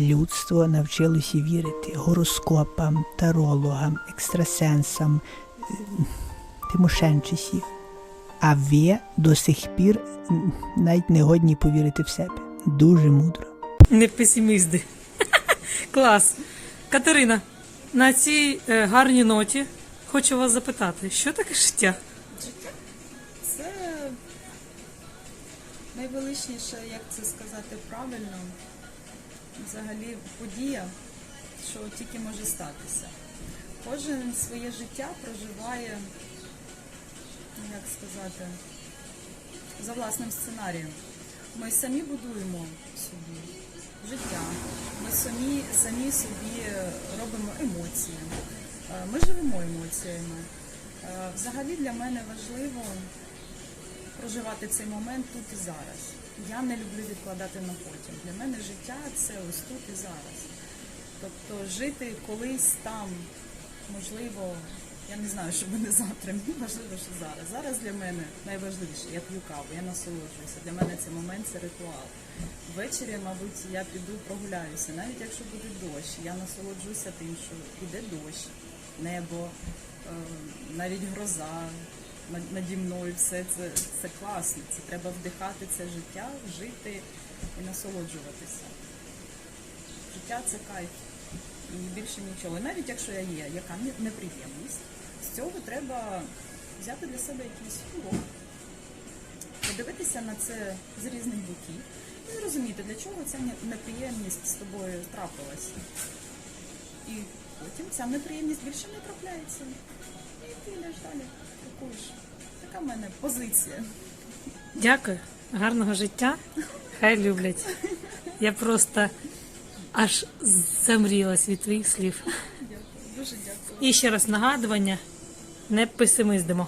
людство навчилося вірити гороскопам, тарологам, екстрасенсам, е, Тимошенчисі. А ви до сих пір навіть не годні повірити в себе. Дуже мудро. Не песимізди. Клас. Катерина, на цій е, гарній ноті хочу вас запитати, що таке життя? Це найвеличніше, як це сказати правильно, взагалі подія, що тільки може статися. Кожен своє життя проживає, ну, як сказати, за власним сценарієм. Ми самі будуємо собі життя, ми самі, самі собі робимо емоції, Е, ми живемо емоціями. Е, Взагалі для мене важливо проживати цей момент тут і зараз. Я не люблю відкладати на потім. Для мене життя це ось тут і зараз. Тобто жити колись там, можливо, я не знаю, що буде завтра, мені важливо, що зараз. Зараз для мене найважливіше, я п'ю каву, я насолоджуюся. Для мене цей момент це ритуал. Ввечері, мабуть, я піду прогуляюся, навіть якщо буде дощ, я насолоджуся тим, що іде дощ, небо, е, навіть гроза наді мною, все це, це класно. Це треба вдихати це життя, жити і насолоджуватися. Життя це кайф. І більше нічого. І навіть якщо я є, яка неприємність, з цього треба взяти для себе якийсь урок, подивитися на це з різних боків і зрозуміти, для чого ця неприємність з тобою трапилася. І потім ця неприємність більше не трапляється. Ти йдеш далі. Крокуєш. Така в мене позиція. Дякую, гарного життя. Хай люблять. Я просто аж замрілась від твоїх слів. Дякую. Дуже дякую. І ще раз нагадування: не песимиздимо.